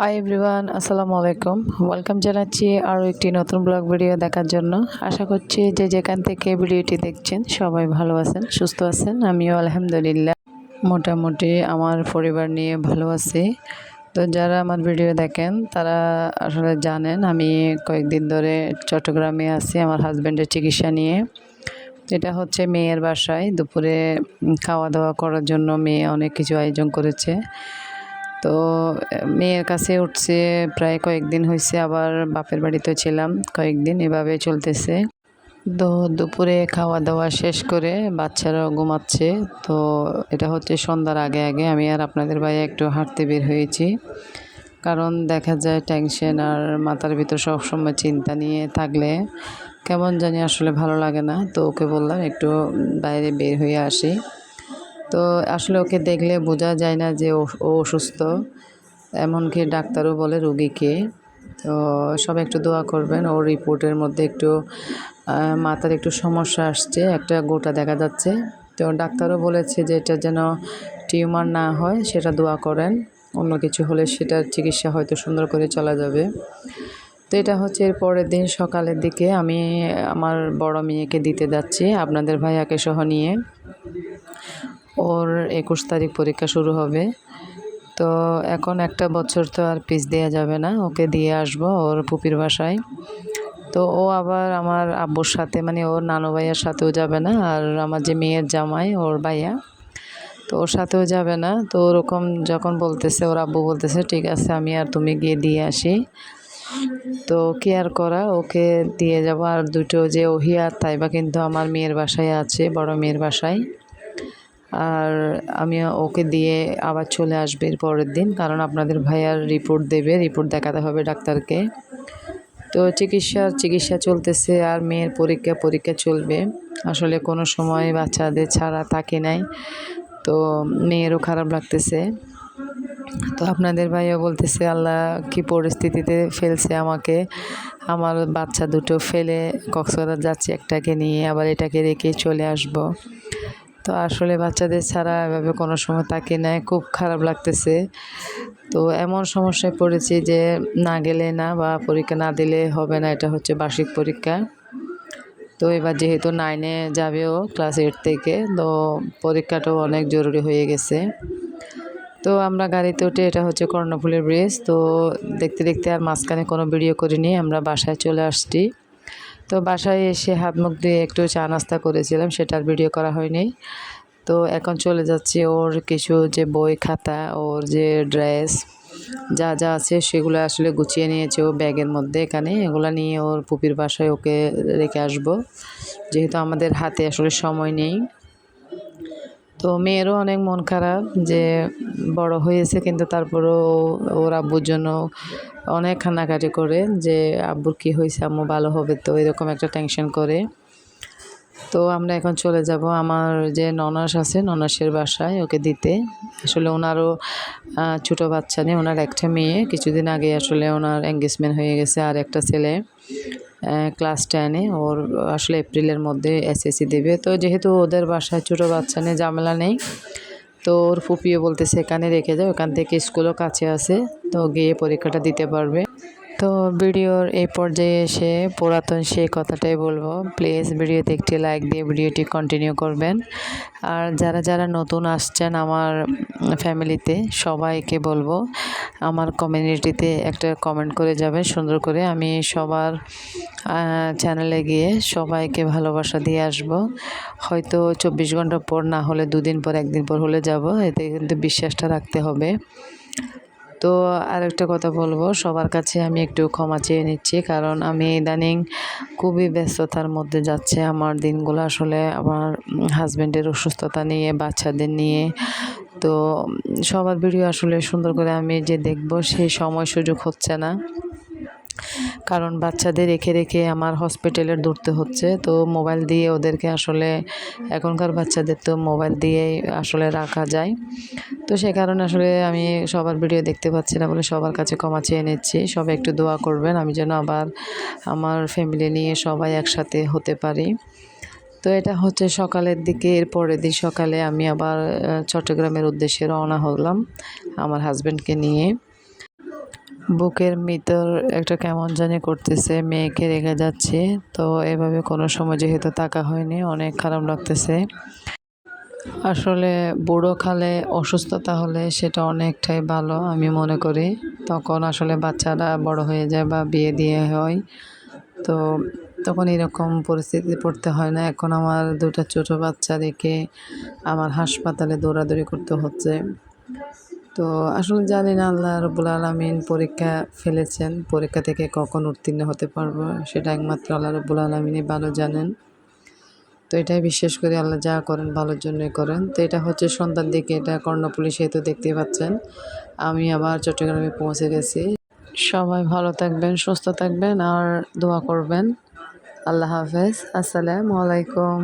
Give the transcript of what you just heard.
Hi everyone আসসালামু আলাইকুম welcome জানাচ্ছি আরও একটি নতুন ব্লগ ভিডিও দেখার জন্য। আশা করছি যে যেখান থেকে ভিডিওটি দেখছেন, সবাই ভালো আছেন, সুস্থ আছেন। আমিও আলহামদুলিল্লাহ। মোটামুটি আমার পরিবার নিয়ে ভালো আছি। তো যারা আমার ভিডিও দেখেন, তারা আসলে জানেন আমি কয়েকদিন ধরে চট্টগ্রামে আছি, আমার হাজব্যান্ডের চিকিৎসা নিয়ে। এটা হচ্ছে মেয়ের বাসায়। দুপুরে খাওয়া দাওয়া করার জন্য মেয়ে অনেক কিছু আয়োজন করেছে। তো মেয়ের কাছে উঠছে, প্রায় কয়েকদিন হয়েছে আবার বাপের বাড়িতে ছিলাম, কয়েকদিন এভাবে চলতেছে। তো দুপুরে খাওয়া দাওয়া শেষ করে বাচ্চারাও ঘুমাচ্ছে, তো এটা হচ্ছে সন্ধ্যার আগে আগে আমি আর আপনাদের ভাইয়া একটু হাঁটতে বের হয়েছি। কারণ দেখা যায় টেনশন আর মাথার ভিতর সবসময় চিন্তা নিয়ে থাকলে কেমন জানি আসলে ভালো লাগে না, তো ওকে বললাম একটু বাইরে বের হয়ে আসি। তো আসলে ওকে দেখলে বোঝা যায় না যে ও অসুস্থ। এমনকি ডাক্তারও বলে রুগীকে। তো সবাই একটু দোয়া করবেন। ওর রিপোর্টের মধ্যে একটু মাথার একটু সমস্যা আসছে, একটা গোটা দেখা যাচ্ছে। তো ডাক্তারও বলেছে যে এটা যেন টিউমার না হয়, সেটা দোয়া করেন। অন্য কিছু হলে সেটার চিকিৎসা হয়তো সুন্দর করে চলা যাবে। তো এটা হচ্ছে এর পরের দিন সকালের দিকে আমি আমার বড় মেয়েকে দিতে যাচ্ছি, আপনাদের ভাইয়াকে সহ নিয়ে। ওর একুশ তারিখ পরীক্ষা শুরু হবে। তো এখন একটা বছর তো আর পিস দেওয়া যাবে না, ওকে দিয়ে আসব ওর পুপির বাসায়। তো ও আবার আমার আব্বুর সাথে মানে ওর নানু ভাইয়ার সাথেও যাবে না, আর আমার যে মেয়ের জামাই, ওর ভাইয়া। তো ওর সাথেও যাবে না, তো ওরকম যখন বলতেছে, ওর আব্বু বলতেছে, ঠিক আছে, আমি আর তুমি গিয়ে দিয়ে আসি। তো কেয়ার করা, ওকে দিয়ে যাব। আর দুটো যে ওহিয়া আর তাইবা কিন্তু আমার মেয়ের বাসায় আছে, বড় মেয়ের বাসায়। আর আমি ওকে দিয়ে আবার চলে আসবে পরের দিন, কারণ আপনাদের ভাইয়ার রিপোর্ট দেবে, রিপোর্ট দেখাতে হবে ডাক্তারকে। তো চিকিৎসার চিকিৎসা চলতেছে আর মেয়ের পরীক্ষা পরীক্ষা চলবে। আসলে কোনো সময় বাচ্চাদের ছাড়া থাকে নাই, তো মেয়েরও খারাপ লাগতেছে। তো আপনাদের ভাইয়া বলতেছে, আল্লাহ কি পরিস্থিতিতে ফেলছে আমাকে। আমার বাচ্চা দুটো ফেলে কক্সবাজার যাচ্ছে একটাকে নিয়ে, আবার এটাকে রেখে চলে আসব। তো আসলে বাচ্চাদের ছাড়া এভাবে কোনো সময় তাকে নেয়, খুব খারাপ লাগতেছে। তো এমন সমস্যায় পড়েছি যে না গেলে না বা পরীক্ষা না দিলে হবে না, এটা হচ্ছে বার্ষিক পরীক্ষা। তো এবার যেহেতু নাইনে যাবেও ক্লাস এইট থেকে, তো পরীক্ষাটাও অনেক জরুরি হয়ে গেছে। তো আমরা গাড়িতে উঠে, এটা হচ্ছে কর্ণফুলের ব্রিজ তো দেখতে দেখতে আর মাঝখানে কোনো ভিডিও করিনি, আমরা বাসায় চলে আসছি। তো বাসায় এসে হাত মুখ দিয়ে একটু চা নাস্তা করেছিলাম, সেটার ভিডিও করা হয়নি। তো এখন চলে যাচ্ছে ওর কিছু যে বই খাতা, ওর যে ড্রেস, যা যা আছে সেগুলো আসলে গুছিয়ে নিয়েছে ও ব্যাগের মধ্যে এখানে। এগুলো নিয়ে ওর পুপির বাসায় ওকে রেখে আসব। যেহেতু আমাদের হাতে আসলে সময় নেই তো মেয়েরও অনেক মন খারাপ যে বড় হয়েছে কিন্তু তারপরেও ওর আব্বুর জন্য অনেক কান্নাকাটি করে যে, আব্বুর কী হয়েছে? আম্মু ভালো হবে তো? এরকম একটা টেনশন করে। তো আমরা এখন চলে যাব আমার যে ননাস আছে, ননাসের বাসায় ওকে দিতে। আসলে ওনারও ছোটো বাচ্চা নেই ওনার একটা মেয়ে। কিছুদিন আগে আসলে ওনার এঙ্গেজমেন্ট হয়ে গেছে আর একটা ছেলে ক্লাস টেনে ওর আসলে এপ্রিলের মধ্যে এসএসসি দেবে। তো যেহেতু ওদের বাসায় ছোটো বাচ্চা নেই ঝামেলা নেই, তো ওর ফুপিয়ে বলতেছে, এখানে রেখে যাও ওখান থেকে স্কুলও কাছে আছে, তো গিয়ে পরীক্ষাটা দিতে পারবে। তো ভিডিওর এই পর্যায়ে এসে পুরাতন সেই কথাটাই বলব। প্লিজ ভিডিওতে একটি লাইক দিয়ে ভিডিওটি কন্টিনিউ করবেন। আর যারা যারা নতুন আসছেন আমার ফ্যামিলিতে সবাইকে বলব, আমার কমিউনিটিতে একটা কমেন্ট করে যাবেন, সুন্দর করে। আমি সবার চ্যানেলে গিয়ে সবাইকে ভালোবাসা দিয়ে আসব। হয়তো চব্বিশ ঘণ্টা পর না হলে দুদিন পর, একদিন পর হলে যাব। এতে কিন্তু বিশ্বাসটা রাখতে হবে। তো আর একটা কথা বলব, সবার কাছে আমি একটু ক্ষমা চেয়ে নিচ্ছি, কারণ আমি ইদানিং খুবই ব্যস্ততার মধ্যে যাচ্ছে আমার দিনগুলো। আসলে আমার হাজব্যান্ডের অসুস্থতা নিয়ে, বাচ্চাদের নিয়ে। তো সবার ভিডিও আসলে সুন্দর করে আমি যে দেখব, সেই সময় সুযোগ হচ্ছে না। কারণ বাচ্চাদের রেখে রেখে আমার হসপিটালে দৌড়তে হচ্ছে। তো মোবাইল দিয়ে ওদেরকে আসলে, এখনকার বাচ্চাদের তো মোবাইল দিয়েই আসলে রাখা যায়। তো সে কারণে আসলে আমি সবার ভিডিও দেখতে পাচ্ছি না বলে সবার কাছে ক্ষমা চেয়ে নিচ্ছি। সবাই একটু দোয়া করবেন, আমি যেন আবার আমার ফ্যামিলি নিয়ে সবাই একসাথে হতে পারি। তো এটা হচ্ছে সকালের দিকে, এর পরের দিন সকালে আমি আবার চট্টগ্রামের উদ্দেশ্যে রওনা হলাম আমার হাজব্যান্ডকে নিয়ে। বুকের ভিতর একটা কেমন জানি করতেছে, মেয়েকে রেখে যাচ্ছে। তো এভাবে কোনো সময় যেহেতু তাকা হয়নি, অনেক খারাপ লাগতেছে। আসলে বুড়ো খালে অসুস্থতা হলে সেটা অনেকটাই ভালো, আমি মনে করি। তখন আসলে বাচ্চারা বড় হয়ে যায় বা বিয়ে দিয়ে হয়। তো তখন এরকম পরিস্থিতি পড়তে হয় না। এখন আমার দুটো ছোট বাচ্চা রেখে আমার হাসপাতালে দৌড়াদৌড়ি করতে হচ্ছে। তো আসলে জানি না, আল্লাহ রবুল আলমিন পরীক্ষা ফেলেছেন। পরীক্ষা থেকে কখন উত্তীর্ণ হতে পারব, সেটা একমাত্র আল্লাহ রবুল আলমিনই ভালো জানেন। তো এটাই বিশ্বাস করি, আল্লাহ যা করেন ভালোর জন্যই করেন। তো এটা হচ্ছে সন্ধ্যার দিকে, এটা কর্ণপুলি সেতু দেখতে পাচ্ছেন। আমি আবার চট্টগ্রামে পৌঁছে গেছি। সবাই ভালো থাকবেন, সুস্থ থাকবেন, আর দোয়া করবেন। আল্লাহ হাফেজ, আসসালামু আলাইকুম।